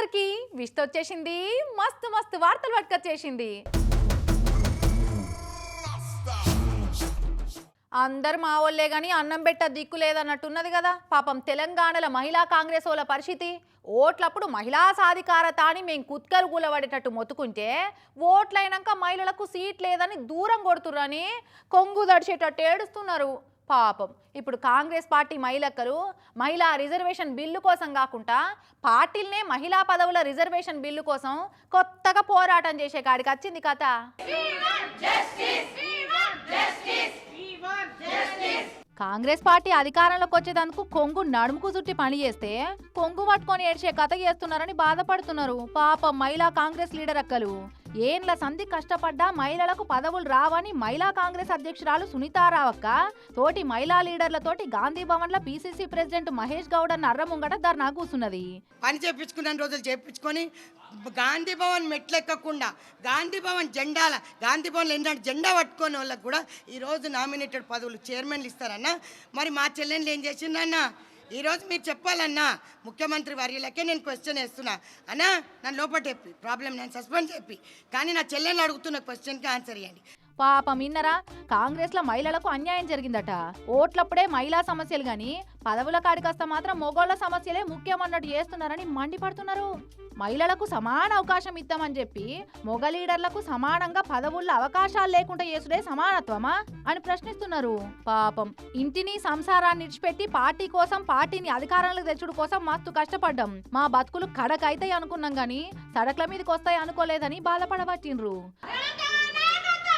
అందరికీ విష్త వచ్చేసింది. మస్తు మస్తు వార్తలు పట్టుకొచ్చేసింది. అందరు మా వాళ్ళే కానీ అన్నం పెట్ట దిక్కు లేదన్నట్టున్నది కదా. పాపం తెలంగాణలో మహిళా కాంగ్రెస్ వాళ్ళ పరిస్థితి. ఓట్లప్పుడు మహిళా సాధికారత అని మేము కుత్కలు కూలబడేటట్టు మొత్తుకుంటే ఓట్లైనాక మహిళలకు సీట్ లేదని దూరం కొడుతురని కొంగు దడిచేటట్టు ఏడుస్తున్నారు. పాపం. ఇప్పుడు కాంగ్రెస్ పార్టీ మహిళక్కలు మహిళా రిజర్వేషన్ బిల్లు కోసం కాకుండా పార్టీలనే మహిళా పదవుల రిజర్వేషన్ బిల్లు కోసం కొత్తగా పోరాటం చేసే కాడికి వచ్చింది కథ. కాంగ్రెస్ పార్టీ అధికారంలోకి వచ్చేదానికి కొంగు నడుముకు చుట్టి పని చేస్తే కొంగు పట్టుకొని ఏడ్చే కథ చేస్తున్నారని బాధపడుతున్నారు. పాపం మహిళా కాంగ్రెస్ లీడర్ అక్కలు. ఏండ్ల సంధి కష్టపడ్డా మహిళలకు పదవులు రావని మహిళా కాంగ్రెస్ అధ్యక్షురాలు సునీతారావక్క తోటి మహిళా లీడర్లతోటి గాంధీ భవన్ల పీసీసీ ప్రెసిడెంట్ మహేష్ గౌడ్ అన్న అర్ర ముంగట ధర్నా కూసున్నది. పని చేపించుకున్న రోజులు చేపించుకొని గాంధీ భవన్ మెట్లెక్కకుండా గాంధీ భవన్ జెండాల గాంధీ భవన్లో ఏంటంటే జెండా పట్టుకునే వాళ్ళకి కూడా ఈరోజు నామినేటెడ్ పదవులు చైర్మన్లు ఇస్తారన్నా. మరి మా చెల్లెళ్ళు ఏం చేసిందన్నా ఈరోజు మీరు చెప్పాలన్నా ముఖ్యమంత్రి వర్యులకే నేను క్వశ్చన్ వేస్తున్నా. అన్నా నన్ను లోపల చెప్పి ప్రాబ్లం నేను సస్పెండ్ చెప్పి కానీ నా చెల్లెని అడుగుతున్న క్వశ్చన్కి ఆన్సర్ ఇవ్వండి పాపం ఇన్నరా కాంగ్రెస్లో మహిళలకు అన్యాయం జరిగిందట. ఓట్లప్పుడే మహిళా సమస్యలు గాని పదవుల కాడికస్త మాత్రం మొగోళ్ళ సమస్యలే ముఖ్యం అన్నట్టు చేస్తున్నారని మండిపడుతున్నారు. మహిళలకు సమాన అవకాశం ఇద్దామని చెప్పి మొగ లీడర్లకు సమానంగా పదవుల్లో అవకాశాలు లేకుండా చేసుడే సమానత్వమా అని ప్రశ్నిస్తున్నారు. పాపం ఇంటిని సంసారాన్ని విడిచిపెట్టి పార్టీ కోసం పార్టీని అధికారంలోకి తెచ్చుడు కోసం మస్తు కష్టపడ్డాం. మా బతుకులు కడకైతాయి అనుకున్నాం గాని సడక్ల మీదకి వస్తాయి అనుకోలేదని బాధపడబట్టిండ్రు.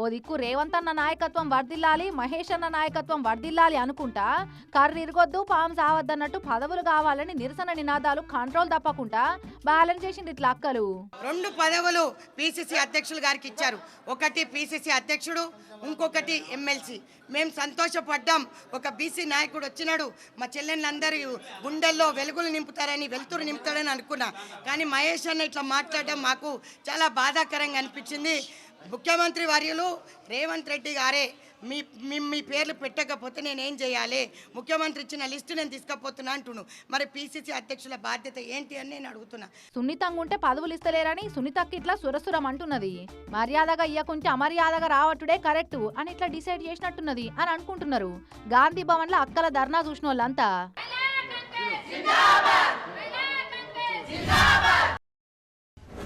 ఓ దిక్కు రేవంత్ అన్న నాయకత్వం వర్దిల్లాలి మహేష్ అన్న నాయకత్వం వర్దిల్లాలి అనుకుంటా కర్రు ఇరగొద్దు పాము సావద్దన్నట్టు పదవులు కావాలని నిరసన నినాదాలు కంట్రోల్ తప్పకుండా బ్యాలెన్స్ చేసింది ఇట్లా అక్కలు. రెండు పదవులు పిసిసి అధ్యక్షులు గారికి ఇచ్చారు. ఒకటి పిసిసి అధ్యక్షుడు ఇంకొకటి ఎమ్మెల్సీ మేము సంతోషపడ్డాం. ఒక బీసీ నాయకుడు వచ్చినాడు. మా చెల్లెళ్ళందరూ గుండెల్లో వెలుగులు నింపుతారని వెలుతురు నింపుతాడని అనుకున్నా. కానీ మహేష్ అన్న ఇట్లా మాట్లాడడం మాకు చాలా బాధాకరంగా అనిపించింది. ముఖ్యమంత్రి వర్యులు రేవంత్ రెడ్డి గారే మీ మీ మీ పేర్లు పెట్టకపోతే నేనేం చేయాలి? ముఖ్యమంత్రి ఇచ్చిన లిస్టు నేను తీసుకపోతున్నా అంటున్నాను మరి పిసిసి అధ్యక్షుల బాధ్యత ఏంటి అని నేను అడుగుతున్నా. సున్నితంగా ఉంటే పదవులు ఇస్తలేరని సునీతకి ఇట్లా సురసురం అంటున్నది. మర్యాదగా ఇయ్యకుంటే అమర్యాదగా రావట్టుడే కరెక్ట్ అని ఇట్లా డిసైడ్ చేసినట్టున్నది అని అనుకుంటున్నారు. గాంధీ భవన్లో అక్కల ధర్నా చూసిన వాళ్ళంతా.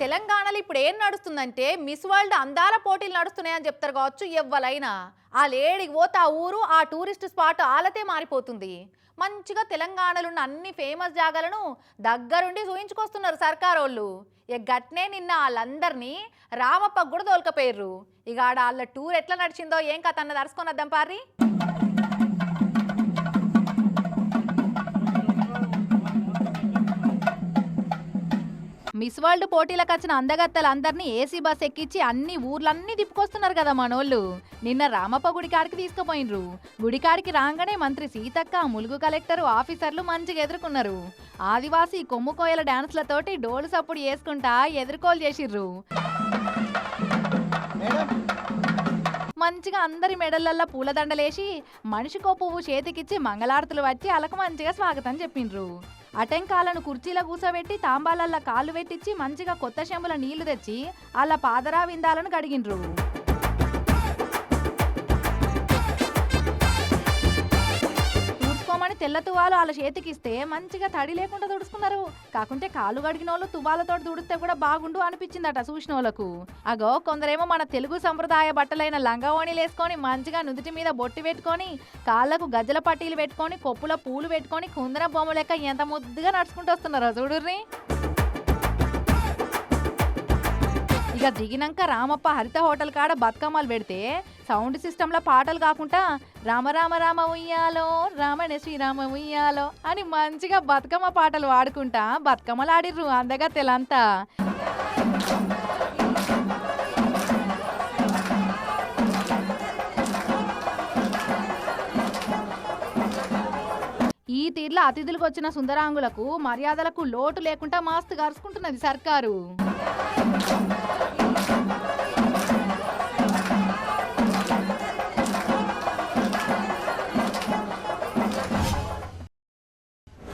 తెలంగాణలో ఇప్పుడు ఏం నడుస్తుందంటే మిస్ వరల్డ్ అందాల పోటీలు నడుస్తున్నాయని చెప్తారు కావచ్చు ఎవ్వలైనా. ఆ లేడికి పోతే ఆ ఊరు ఆ టూరిస్ట్ స్పాట్ ఆలతే మారిపోతుంది. మంచిగా తెలంగాణలో ఉన్న అన్ని ఫేమస్ జాగాలను దగ్గరుండి చూయించుకొస్తున్నారు సర్కార్ వాళ్ళు ఇక గట్నే నిన్న వాళ్ళందరినీ రామప్పకు కూడా తోలుకపోయారు ఇక ఆడ వాళ్ళ టూర్ ఎట్లా నడిచిందో ఏం కథ అన్నది అరుచుకొని వద్దాం పారి మిస్ వరల్డ్ పోటీలకు వచ్చిన అందగత్తలందరినీ ఏసీ బస్ ఎక్కించి అన్ని ఊర్లన్నీ తిప్పుకొస్తున్నారు కదా మనోళ్ళు. నిన్న రామప్ప గుడికాడికి తీసుకుపోయినరు గుడికాడికి రాగానే మంత్రి సీతక్క ములుగు కలెక్టర్ ఆఫీసర్లు మంచిగా ఎదుర్కొన్నారు. ఆదివాసీ కొమ్ము కోయల డాన్స్లతోటి డోలు సప్పుడు వేసుకుంటా ఎదుర్కోలు చేసిర్రు. మంచిగా అందరి మెడలల్లో పూలదండలేసి మనిషికో పువ్వు చేతికిచ్చి మంగళారతులు వచ్చి అలకు మంచిగా స్వాగతం చెప్పిండ్రు. అటెంకాలను కుర్చీలో కూసబెట్టి తాంబాలల్ల కాళ్ళు పెట్టించి మంచిగా కొత్త శంబుల నీళ్ళు తెచ్చి అలా పాదరా విందాలను కడిగిండ్రు. తెల్ల తువాలు వాళ్ళ చేతికిస్తే మంచిగా తడి లేకుండా తుడుచుకున్నారు. కాకుంటే కాళ్ళు కడిగిన వాళ్ళు తువాలతో తుడిస్తే కూడా బాగుండు అనిపించిందట చూసిన వాళ్ళకు అగో కొందరేమో మన తెలుగు సంప్రదాయ బట్టలైన లంగావోణీలు వేసుకొని మంచిగా నుదుటి మీద బొట్టి పెట్టుకొని కాళ్ళకు గజ్జల పట్టీలు పెట్టుకొని కొప్పుల పూలు పెట్టుకొని కుందన బొమ్మ లెక్క ఎంత ముద్దుగా నడుచుకుంటూ వస్తున్నారో చూడుర్రీ. ఇక దిగినాక రామప్ప హరిత హోటల్ కాడ బతుకమ్మలు పెడితే సౌండ్ సిస్టంలో పాటలు కాకుండా రామ రామ రామ ఉయ్యాలో రామణ శ్రీరామ ఉయ్యాలో అని మంచిగా బతుకమ్మ పాటలు వాడుకుంటా బతుకమ్మలు ఆడిర్రు అందగా తెలంతా. ఈ తీర్ల అతిథులకు వచ్చిన సుందరాంగులకు మర్యాదలకు లోటు లేకుండా మాస్తు గరుచుకుంటున్నది సర్కారు.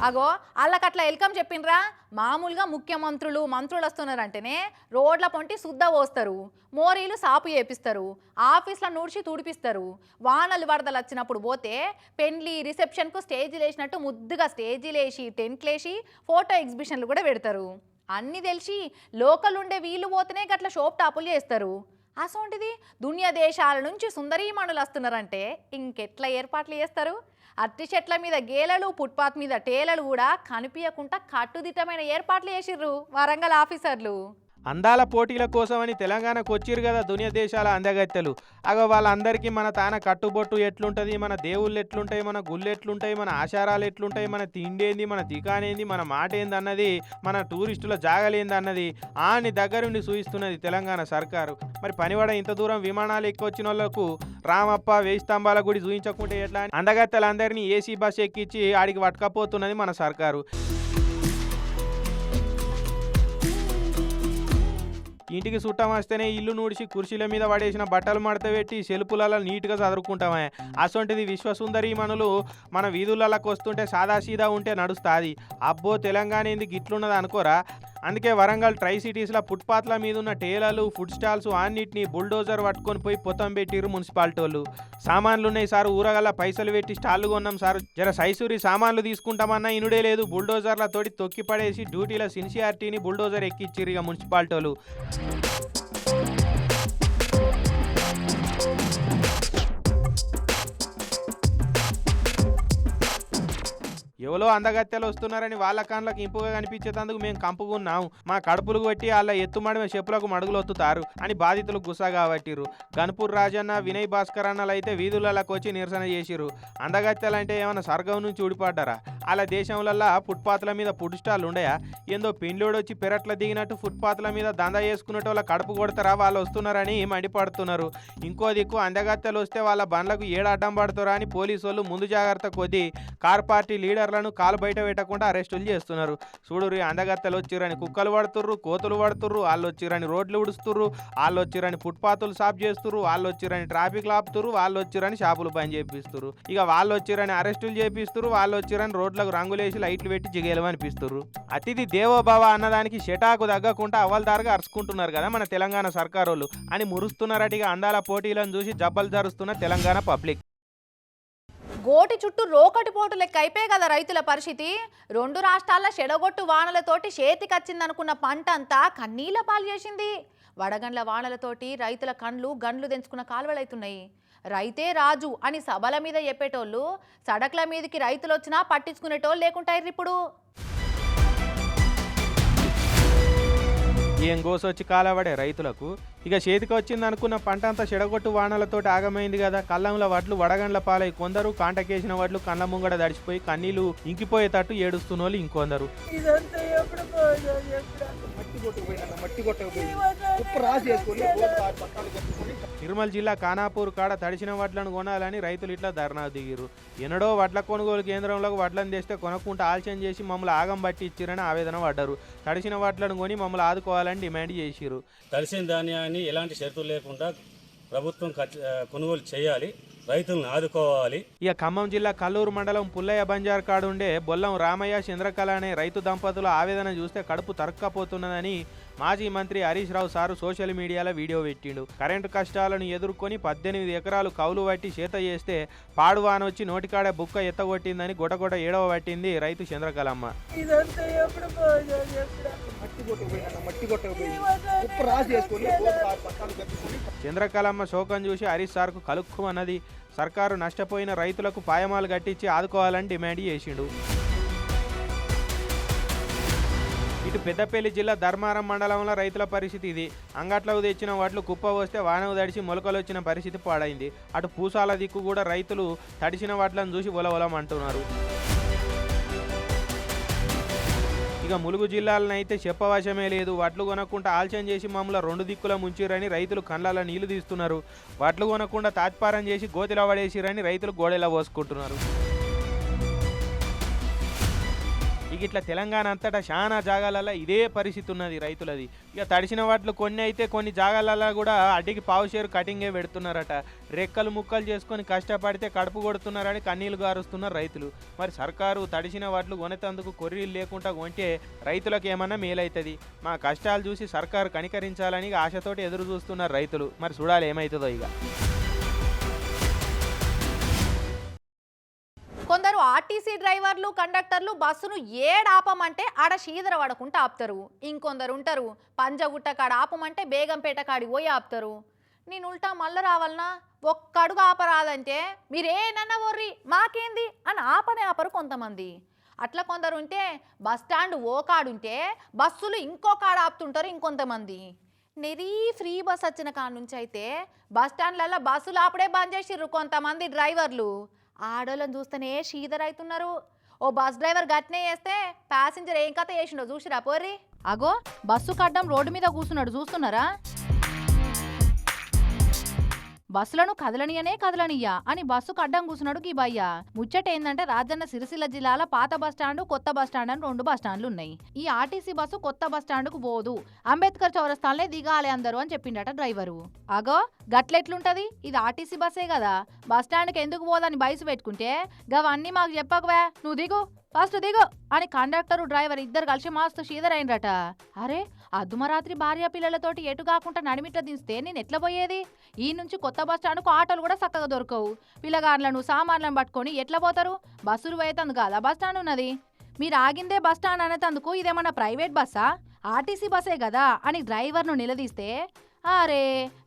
అగో వాళ్ళకట్లా వెల్కమ్ చెప్పిండ్రా? మామూలుగా ముఖ్యమంత్రులు మంత్రులు వస్తున్నారంటేనే రోడ్ల పొంటి శుద్ధ పోస్తారు మోరీలు సాపు చేపిస్తారు ఆఫీస్లో నూడ్చి తుడిపిస్తారు. వానలు వరదలు వచ్చినప్పుడు పోతే పెండ్లి రిసెప్షన్కు స్టేజీలు వేసినట్టు ముద్దుగా స్టేజీలు వేసి టెంట్లు వేసి ఫోటో ఎగ్జిబిషన్లు కూడా పెడతారు. అన్నీ తెలిసి లోకల్ ఉండే వీళ్ళు పోతేనే గట్ల షోప్ టాపులు చేస్తారు. అసోంటిది? దునియా దేశాల నుంచి సుందరీమణులు వస్తున్నారంటే ఇంకెట్లా ఏర్పాట్లు చేస్తారు? అట్టి చెట్ల మీద గేలలు ఫుట్పాత్ మీద టేలలు కూడా కనిపించకుండా కట్టుదిట్టమైన ఏర్పాట్లు చేసిర్రు వరంగల్ ఆఫీసర్లు. అందాల పోటీల కోసమని తెలంగాణకు వచ్చిర్రు కదా దునియా దేశాల అందగత్తెలు. అగ వాళ్ళందరికీ మన తాన కట్టుబొట్టు ఎట్లుంటుంది మన దేవుళ్ళు ఎట్లుంటాయి మన గుళ్ళు ఎట్లుంటాయి మన ఆచారాలు ఎట్లుంటాయి మన తిండేంది మన దికానేంది మన మాట ఏంది అన్నది మన టూరిస్టుల జాగలేంది అన్నది ఆని దగ్గరుండి సూచిస్తున్నది తెలంగాణ సర్కారు. మరి పనివాడ ఇంత దూరం విమానాలు ఎక్కువ వచ్చిన వాళ్ళకు రామప్ప వేయి స్తంభాల గుడి చూయించకుంటే ఎట్లా అని అందగత్తెలందరినీ ఏసీ బస్ ఎక్కించి ఆడికి పట్టుకపోతున్నది మన సర్కారు. ఇంటికి చుట్టం వస్తేనే ఇల్లు నూడిచి కుర్చీల మీద పడేసిన బట్టలు మడత పెట్టి సెల్పులలో నీట్గా చదువుకుంటామే అసొంటిది విశ్వసుందరి మనులు మన వీధులలోకి వస్తుంటే సాదాసీదా ఉంటే నడుస్తుంది. అబ్బో తెలంగాణ ఎందుకు ఇట్లున్నది అనుకోరా అందుకే వరంగల్ ట్రై సిటీస్లో ఫుట్పాత్ల మీద ఉన్న టేలలు ఫుడ్ స్టాల్స్ అన్నిటిని బుల్డోజర్ పట్టుకొని పోయి పొతం పెట్టిర్రు మున్సిపాలిటీ వాళ్ళు సామాన్లు ఉన్నాయి సార్ ఊరగల పైసలు పెట్టి స్టాల్లు కొన్నాం సార్. జర సైసూరి సామాన్లు తీసుకుంటామన్నా ఇనుడే లేదు. బుల్డోజర్లతోటి తొక్కి పడేసి డ్యూటీల సిన్సియారిటీని బుల్డోజర్ ఎక్కిచ్చిరు ఇక మున్సిపాలిటీ వాళ్ళు ఎవరో అందగత్తెలు వస్తున్నారని వాళ్ళ కాన్లకు ఇంపుగా కనిపించేటందుకు మేము కంపుకున్నాం మా కడుపులు కొట్టి వాళ్ళ ఎత్తుమడిమ చెప్పులకు మడుగులు ఒత్తుతారు అని బాధితులు గుసా కాబట్టిరు గన్పూర్ రాజన్న వినయ్ భాస్కర్ అన్నలు అయితే వీధులలోకి వచ్చి నిరసన చేసిరు అందగత్తెలంటే ఏమైనా స్వర్గం నుంచి ఊడిపడ్డారా? అలా దేశంలల్లా ఫుట్పాత్ల మీద ఫుడ్ స్టాల్ ఉండయా ఏందో పెండ్లోడు వచ్చి పెరట్ల దిగినట్టు ఫుట్పాత్ల మీద దందా చేసుకునేటోళ్ళ కడుపు కొడతారా వాళ్ళు వస్తున్నారని మండిపడుతున్నారు. ఇంకో దిక్కు అందగత్తెలు వస్తే వాళ్ళ బండ్లకు ఏడు అడ్డం పడతారా అని పోలీసు వాళ్ళు ముందు జాగ్రత్త కొద్దీ కార్ పార్టీ లీడర్లను కాలు బయట పెట్టకుండా అరెస్టులు చేస్తున్నారు. చూడురు అందగత్తలు వచ్చిరని కుక్కలు పడుతుర్రు కోతులు పడుతుర్రు వాళ్ళు వచ్చిరని రోడ్లు ఉడుస్తుర్రు వాళ్ళు వచ్చిరని ఫుట్పాత్లు సాఫ్ చేస్తుర్రు వాళ్ళు వచ్చిరని ట్రాఫిక్ ఆపుతుర్రు వాళ్ళు వచ్చిరని షాపులు పని చేపిస్తురు ఇక వాళ్ళు వచ్చిరని అరెస్టులు చేపిస్తుర్రు వాళ్ళు వచ్చిరని రోడ్లకు రంగులేసి లైట్లు పెట్టి జిగేలు అనిపిస్తురు అతిథి దేవోభావ అన్నదానికి షటాకు తగ్గకుండా అవ్వలదారుగా అరుచుకుంటున్నారు కదా మన తెలంగాణ సర్కారోళ్ళు. అని మురుస్తున్నారటిగా అందాల పోటీలను చూసి జబ్బలు జరుస్తున్న తెలంగాణ పబ్లిక్. గోటి చుట్టూ రోకటి పోటు లెక్క అయిపోయి కదా రైతుల పరిస్థితి. రెండు రాష్ట్రాల చెడగొట్టు వానలతోటి చేతికచ్చిందనుకున్న పంట అంతా కన్నీళ్ళ పాలు చేసింది. వడగండ్ల వానలతోటి రైతుల కండ్లు గండ్లు తెంచుకున్న కాలువలైతున్నాయి. రైతే రాజు అని సభల మీద చెప్పేటోళ్ళు సడక్ల మీదకి రైతులు వచ్చినా పట్టించుకునేటోళ్ళు లేకుంటారు ఇప్పుడు ఏం గోసొచ్చి కాలవడే రైతులకు? ఇక చేతికి వచ్చింది అనుకున్న పంట అంతా చెడగొట్టు వానలతో ఆగమైంది కదా. కళ్ళంల వడ్లు వడగండ్ల పాలై కొందరు కాంటకేసిన వడ్లు కళ్ళ ముంగడ దడిచిపోయి కన్నీళ్ళు ఇంకిపోయేటట్టు ఏడుస్తున్న వాళ్ళు ఇంకొందరు మట్టి ఉప్పు రాసి వేసుకొని నిర్మల్ జిల్లా ఖానాపూర్ కాడ తడిసిన వడ్లను కొనాలని రైతులు ఇట్లా ధర్నా దిగిరు ఎన్నడో వడ్ల కొనుగోలు కేంద్రంలోకి వడ్లను తెస్తే కొనకుండా ఆలస్యం చేసి మమ్మల్ని ఆగం పట్టి ఇచ్చిరని ఆవేదన పడ్డారు. తడిసిన వడ్లను కొని మమ్మల్ని ఆదుకోవాలని డిమాండ్ చేసిరు తడిసిన ధాన్యాన్ని ఎలాంటి షరతులు లేకుండా ప్రభుత్వం కొనుగోలు చేయాలి. రైతులను ఆదుకోవాలి. ఇక ఖమ్మం జిల్లా కల్లూరు మండలం పుల్లయ్య బంజార్ కాడుండే బొల్లం రామయ్య చంద్రకళ అనే రైతు దంపతుల ఆవేదన చూస్తే కడుపు తరక్కపోతున్నదని మాజీ మంత్రి హరీష్ రావు సారు సోషల్ మీడియాలో వీడియో పెట్టిండు. కరెంటు కష్టాలను ఎదుర్కొని పద్దెనిమిది ఎకరాలు కౌలు పట్టి చేత చేస్తే పాడువాన వచ్చి నోటికాడ బుక్క ఎత్తగొట్టిందని గొడగొడ ఏడవ పట్టింది రైతు కట్టుకొని చంద్రకళమ్మ శోకం చూసి హరీష్ సార్కు కలుక్కు అన్నది సర్కారు నష్టపోయిన రైతులకు పాయమాలు కట్టించి ఆదుకోవాలని డిమాండ్ చేసిండు. ఇటు పెద్దపల్లి జిల్లా ధర్మారం మండలంలో రైతుల పరిస్థితి ఇది. అంగట్లకు తెచ్చిన వాటిలో కుప్ప వస్తే వానకు తడిచి మొలకలు వచ్చిన పరిస్థితి పాడైంది. అటు పూసాల దిక్కు కూడా రైతులు తడిసిన వాటిలను చూసి ఒలవలమంటున్నారు. ఇక ములుగు జిల్లాలనైతే అయితే చెప్పవశమే లేదు. వడ్లు కొనకుండా ఆలస్యం చేసి మమ్మల్ని రెండు దిక్కుల ముంచిరని రైతులు కళ్ళలో నీళ్ళు తీస్తున్నారు. వడ్లు కొనకుండా తాత్పారం చేసి గోతిలో పడేసిరని రైతులు గోడెలా పోసుకుంటున్నారు. ఇక ఇట్లా తెలంగాణ అంతటా చాలా జాగాలలో ఇదే పరిస్థితి ఉన్నది రైతులది. ఇక తడిసిన వాటిలో కొన్ని అయితే కొన్ని జాగాలలో కూడా అడ్డికి పావుషేరు కటింగే పెడుతున్నారట. రెక్కలు ముక్కలు చేసుకొని కష్టపడితే కడుపు కొడుతున్నారని కన్నీళ్ళు గారుస్తున్నారు రైతులు. మరి సర్కారు తడిసిన వాటిలు కొనేతందుకు కొర్రీలు లేకుండా కొంటే రైతులకు ఏమన్నా మేలవుతుంది మా కష్టాలు చూసి సర్కారు కనికరించాలని ఆశతోటి ఎదురు చూస్తున్నారు రైతులు. మరి చూడాలి ఏమవుతుందో ఇక. ఆర్టీసీ డ్రైవర్లు కండక్టర్లు బస్సును ఏడాపమంటే ఆడ షీదర పడకుండా ఆపుతారు. ఇంకొందరు ఉంటారు పంజగుట్ట కాడ ఆపమంటే బేగంపేట కాడి పోయి ఆపుతారు. నేను ఉల్టా మళ్ళీ రావాలనా? ఒక్కడుగు ఆపరాదంటే మీరేనన్నా వర్రి మాకేంది? అని ఆపనే ఆపరు కొంతమంది. అట్లా కొందరు ఉంటే బస్ స్టాండ్ ఓ కాడుంటే బస్సులు ఇంకో కాడ ఆపుతుంటారు ఇంకొంతమంది. నెరీ ఫ్రీ బస్ వచ్చిన కాడ నుంచి అయితే బస్ స్టాండ్లలో బస్సులు ఆపడే బంద్ చేసిర్రు కొంతమంది డ్రైవర్లు. ఆడోళ్ళని చూస్తేనే షీదర్ అవుతున్నారు. ఓ బస్ డ్రైవర్ గట్నే చేస్తే ప్యాసింజర్ ఏం కథ చేసిండో చూసిరా పోర్రి? అగో బస్సు కడ్డం రోడ్డు మీద కూర్చున్నాడు చూస్తున్నారా? బస్సులను కదలనియనే కదలనియ్యా అని బస్సుకు అడ్డం కూర్చున్నాడు గీ ముచ్చటేందంటే ముచ్చట రాజన్న సిరిసిల్ల జిల్లాల పాత బస్ స్టాండ్ కొత్త బస్ స్టాండ్ అని రెండు బస్ స్టాండ్లు ఉన్నాయి. ఈ ఆర్టీసీ బస్సు కొత్త బస్ పోదు. అంబేద్కర్ చౌరస్తాలనే దిగాలి అందరూ అని చెప్పిండట డ్రైవరు. అగో గట్లెట్లుంటది? ఇది ఆర్టీసీ బస్సే కదా. బస్ ఎందుకు పోదని బయసు పెట్టుకుంటే గవన్నీ మాకు చెప్పకవే. నువ్వు దిగు ఫస్ట్ దిగు అని కండక్టరు డ్రైవర్ ఇద్దరు కలిసి మాస్తు షీదరైనరట అరే అర్ధమరాత్రి భార్య పిల్లలతోటి ఎటు కాకుండా నడిమిట్ల దించితే నేను ఎట్లా పోయేది? ఈ నుంచి కొత్త బస్ స్టాండ్కు ఆటోలు కూడా చక్కగా దొరకవు. పిల్లగాళ్ళను సామాన్లను పట్టుకొని ఎట్లా పోతారు? బస్సులు పోయేతందుకు కాదా బస్ స్టాండ్ ఉన్నది. మీరు ఆగిందే బస్ స్టాండ్ అనేతందుకు ఇదేమన్నా ప్రైవేట్ బస్సా? ఆర్టీసీ బస్సే కదా అని డ్రైవర్ను నిలదీస్తే అరే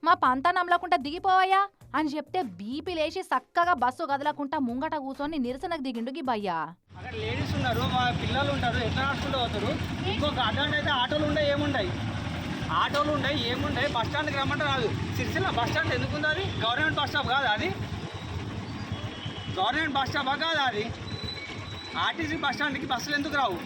మా పంత నమ్మలకుండా దిగిపోవయ్యా. అని చెప్తే బీపీ లేచి చక్కగా బస్సు కదలకుండా ముంగట కూర్చొని నిరసనకు దిగిండు భయ్యా. అక్కడ లేడీస్ ఉన్నారు మా పిల్లలు ఉంటారు ఎట్లా నడుచుకుంటూ పోతారు? ఇంకొక అడ్వాంట్ అయితే ఆటోలు ఉండే ఏముండయి? ఆటోలు ఉండయి ఏముండయి? బస్ స్టాండ్కి రమ్మంటే రాదు. సిరిసిల్ల బస్ స్టాండ్ ఎందుకు ఉంది అది? గవర్నమెంట్ బస్ స్టాప్ కాదు అది? గవర్నమెంట్ బస్ స్టాప్ కాదా అది? ఆర్టీసీ బస్ స్టాండ్కి బస్సులు ఎందుకు రావు?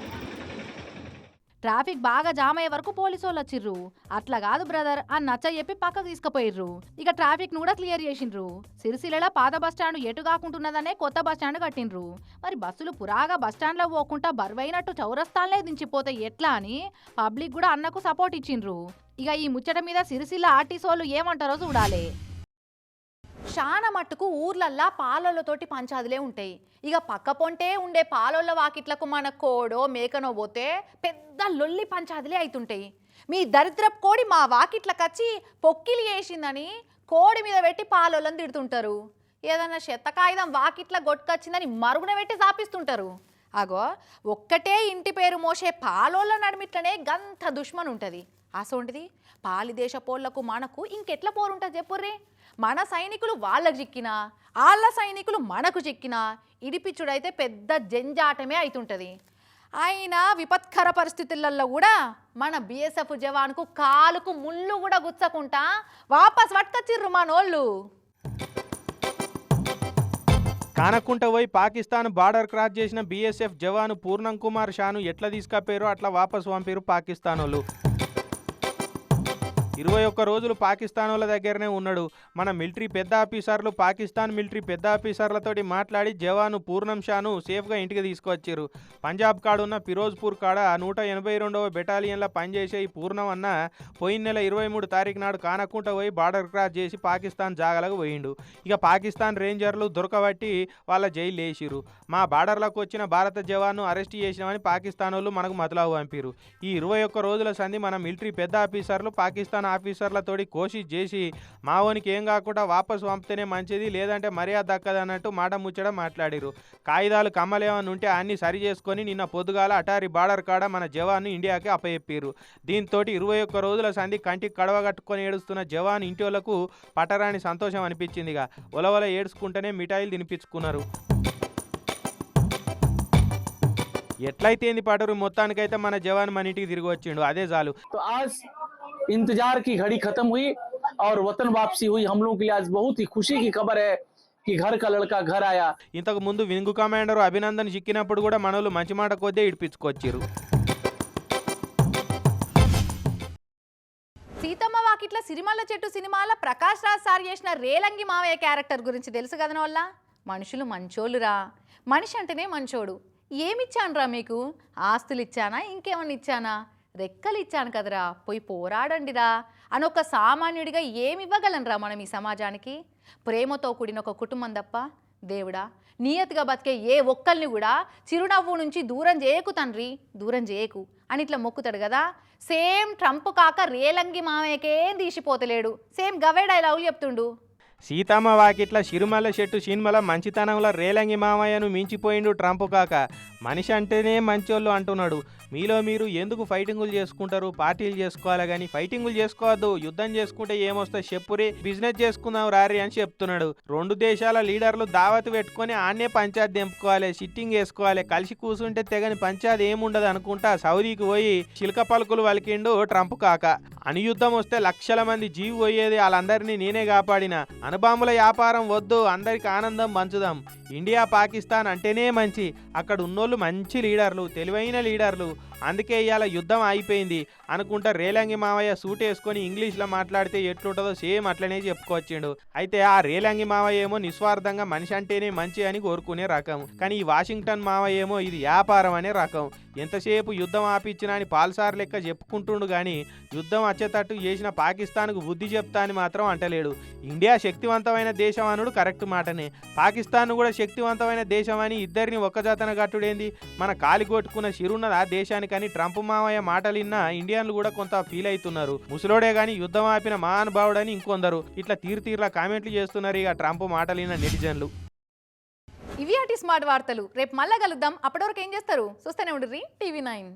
ట్రాఫిక్ బాగా జామ్ అయ్యే వరకు పోలీసు వాళ్ళు వచ్చిర్రు. అట్లా కాదు బ్రదర్ అని నచ్చ చెప్పి పక్కకు తీసుకుపోయిర్రు. ఇక ట్రాఫిక్ను కూడా క్లియర్ చేసిండ్రు. సిరిసిల్ల పాత బస్ స్టాండ్ ఎటు కాకుంటున్నదనే కొత్త బస్ స్టాండ్ కట్టిండ్రు. మరి బస్సులు పురాగా బస్ పోకుండా బరువైనట్టు చౌరస్తాలనే దించిపోతే ఎట్లా అని పబ్లిక్ కూడా అన్నకు సపోర్ట్ ఇచ్చిండ్రు. ఇక ఈ ముచ్చట మీద సిరిసిల్ల ఆర్టీసీ వాళ్ళు ఏమంటారో చూడాలి. చాలా మట్టుకు ఊర్లల్లా పాలలతోటి పంచాదులే ఉంటాయి. ఇక పక్క పొంటే ఉండే పాలోళ్ళ వాకిట్లకు మన కోడో మేకనో పోతే పెద్ద లొల్లి పంచాదులే అవుతుంటాయి మీ దరిద్రపు కోడి మా వాకిట్లకచ్చి పొక్కిలి వేసిందని కోడి మీద పెట్టి పాలోళ్ళని తిడుతుంటారు. ఏదన్నా శతకాయుధం వాకిట్ల గొట్టుకొచ్చిందని మరుగున పెట్టి సాపిస్తుంటారు. అగో ఒక్కటే ఇంటి పేరు మోసే పాలోళ్ళ నడిమిట్లనే గంత దుష్మన్ ఉంటుంది అసోంటిది? పాలిదేశ పోళ్ళకు మనకు ఇంకెట్లా పోరుంటుంది చెప్పుర్రే? మన సైనికులు వాళ్ళకు చిక్కినా వాళ్ళ సైనికులు మనకు చిక్కినా ఇడిపిచ్చుడైతే పెద్ద జంజాటమే అవుతుంటుంది అయినా విపత్కర పరిస్థితులలో కూడా మన బిఎస్ఎఫ్ జవాన్కు కాలుకు ముళ్ళు కూడా గుచ్చకుండా వాపస్ పట్టుకొచ్చిర్రు మనోళ్ళు. కానకుంట పోయి పాకిస్తాన్ బార్డర్ క్రాస్ చేసిన బీఎస్ఎఫ్ జవాను పూర్ణం కుమార్ షాను ఎట్లా తీసుకపోయారో అట్లా వాపస్ పంపారు పాకిస్తాన్ వాళ్ళు ఇరవై ఒక్క రోజులు పాకిస్తాన్ వాళ్ళ దగ్గరనే ఉన్నాడు. మన మిలిటరీ పెద్ద ఆఫీసర్లు పాకిస్తాన్ మిలిటరీ పెద్ద ఆఫీసర్లతోటి మాట్లాడి జవాను పూర్ణం షాను సేఫ్గా ఇంటికి తీసుకొచ్చారు. పంజాబ్ కాడున్న ఫిరోజ్పూర్ కాడ నూట ఎనభై రెండవ బెటాలియన్లో పనిచేసే ఈ పూర్ణం అన్న పోయిన నెల ఇరవై మూడు తారీఖు నాడు కానకుంట పోయి బార్డర్ క్రాస్ చేసి పాకిస్తాన్ జాగలకు పోయిండు. ఇక పాకిస్తాన్ రేంజర్లు దొరకబట్టి వాళ్ళ జైలు వేసిరు మా బార్డర్లకు వచ్చిన భారత జవాన్ను అరెస్ట్ చేసినామని పాకిస్తాన్ వాళ్ళు మనకు మతలావు పంపారు ఈ ఇరవై ఒక్క రోజుల సంధి మన మిలిటరీ పెద్ద ఆఫీసర్లు పాకిస్తాన్ ఆఫీసర్లతోటి కోషి చేసి మావోనికి ఏం కాకుండా వాపసు పంపితేనే మంచిది లేదంటే మర్యాద దక్కదు అన్నట్టు మాట ముచ్చడం మాట్లాడిరు కాగితాలు కమ్మలేమని ఉంటే అన్ని సరి చేసుకొని నిన్న పొద్దుగాల అటారీ బార్డర్ కాడ మన జవాన్ ఇండియాకి అప్పయెప్పారు దీంతో ఇరవై ఒక్క రోజుల సంధి కంటికి కడవగట్టుకొని ఏడుస్తున్న జవాన్ ఇంటి వాళ్ళకు పట్టరాని సంతోషం అనిపించిందిగా. ఒలవల ఏడ్చుకుంటేనే మిఠాయిలు తినిపించుకున్నారు. ఎట్లయితే ఏంది పాటరు మొత్తానికైతే మన జవాన్ మన ఇంటికి తిరిగి వచ్చిండు. అదే చాలు. इंतजार की घड़ी खत्म हुई और वतन वापसी हुई हम लोगों के लिए आज बहुत ही खुशी की खबर है कि घर का लड़का घर आया ఇంతకు ముందు వింగు కమాండర్ అభినందన్ చిక్కినప్పుడు కూడా మనోళ్ళు మంచి మాట కొద్దే ఇడిపించుకొచ్చిరు సీతమ్మ వాకిట్ల సిరిమల్ల చెట్టు సినిమాల ప్రకాష్ రాజ్ సార్ చేసిన రేలంగి మావయ్య క్యారెక్టర్ గురించి తెలుసు కదా వల్ల మనుషులు మంచోళ్ళురా మనిషి అంటేనే మంచోడు ఏమిచ్చానురా మీకు ఆస్తులు ఇచ్చానా ఇంకేమన్నా ఇచ్చానా రెక్కలు ఇచ్చాను కదరా. పోయి పోరాడండిరా. అని ఒక సామాన్యుడిగా ఏమి ఇవ్వగలనురా మనం ఈ సమాజానికి? ప్రేమతో కూడిన ఒక కుటుంబం తప్ప. దేవుడా నియతిగా బతికే ఏ ఒక్కల్ని కూడా చిరునవ్వు నుంచి దూరం చేయకు తండ్రి. దూరం చేయకు. అని ఇట్లా మొక్కుతాడు కదా. సేమ్ ట్రంప్ కాక రేలంగి మామయ్యకేం తీసిపోతలేడు. సేమ్ గవే డైలాగులు చెప్తుండు? సీతమ్మ వాకిట్ల సిరిమల్ల చెట్టు సినిమల మంచితనంలో రేలంగి మామయ్యను మించిపోయిండు ట్రంప్ కాక. మనిషి అంటేనే మంచోళ్ళు అంటున్నాడు. మీలో మీరు ఎందుకు ఫైటింగులు చేసుకుంటారు? పార్టీలు చేసుకోవాలి కానీ ఫైటింగులు చేసుకోవద్దు. యుద్ధం చేసుకుంటే ఏమొస్తా చెప్పురి బిజినెస్ చేసుకుందాం రారి అని చెప్తున్నాడు. రెండు దేశాల లీడర్లు దావత్ పెట్టుకొని ఆన్నే పంచాయత్ దింపుకోవాలి సిట్టింగ్ వేసుకోవాలి. కలిసి కూర్చుంటే తెగని పంచాయత్ ఏముండదు అనుకుంటా సౌదీకి పోయి చిలక పలుకులు వలికిండు ట్రంప్ కాక. అణుయుద్ధం వస్తే లక్షల మంది జీవి పోయేది వాళ్ళందరినీ నేనే కాపాడిన. అనుబాముల వ్యాపారం వద్దు అందరికి ఆనందం పంచుదాం. ఇండియా పాకిస్తాన్ అంటేనే మంచి. అక్కడ ఉన్నోళ్ళు మంచి లీడర్లు తెలివైన లీడర్లు. అందుకే ఇవాళ యుద్ధం అయిపోయింది అనుకుంటా రేలంగి మావయ్య సూట్ వేసుకొని ఇంగ్లీష్లో మాట్లాడితే ఎట్లుంటుందో సేమ్ అట్లనే చెప్పుకొచ్చిండు. అయితే ఆ రేలంగి మావయ్య ఏమో నిస్వార్థంగా మనిషి అంటేనే మంచి అని కోరుకునే రకం. కానీ ఈ వాషింగ్టన్ మావయ్య ఏమో ఇది వ్యాపారం అనే రకం. ఎంతసేపు యుద్ధం ఆపిచ్చినా అని పాల్సార్ లెక్క చెప్పుకుంటుండు కానీ యుద్ధం వచ్చేటట్టు చేసిన పాకిస్తాన్కు బుద్ధి చెప్తా అని మాత్రం అంటలేడు. ఇండియా శక్తివంతమైన దేశం అనుడు కరెక్ట్ మాటనే. పాకిస్తాన్ కూడా శక్తివంతమైన దేశం అని ఇద్దరిని ఒక్కజాతన కట్టుడేంది? మన కాలి కొట్టుకున్న శిరున్నది ఆ కానీ ట్రంప్ మామయ్య మాటలు విన్నా ఇండియన్లు కూడా కొంత ఫీల్ అవుతున్నారు ముసలోడే గాని యుద్ధం ఆపిన మహానుభావుడని ఇంకొందరు. ఇట్లా తీరు తీరులా కామెంట్లు చేస్తున్నారు ఇక ట్రంప్ మాటలు విన్న నెటిజన్లు. ఇవి అటి స్మార్ట్ వార్తలు. రేపు మళ్ళా కలుద్దాం. అప్పటివరకు ఏం చేస్తారు? చూస్తూనే ఉండ్రి టీవీ నైన్.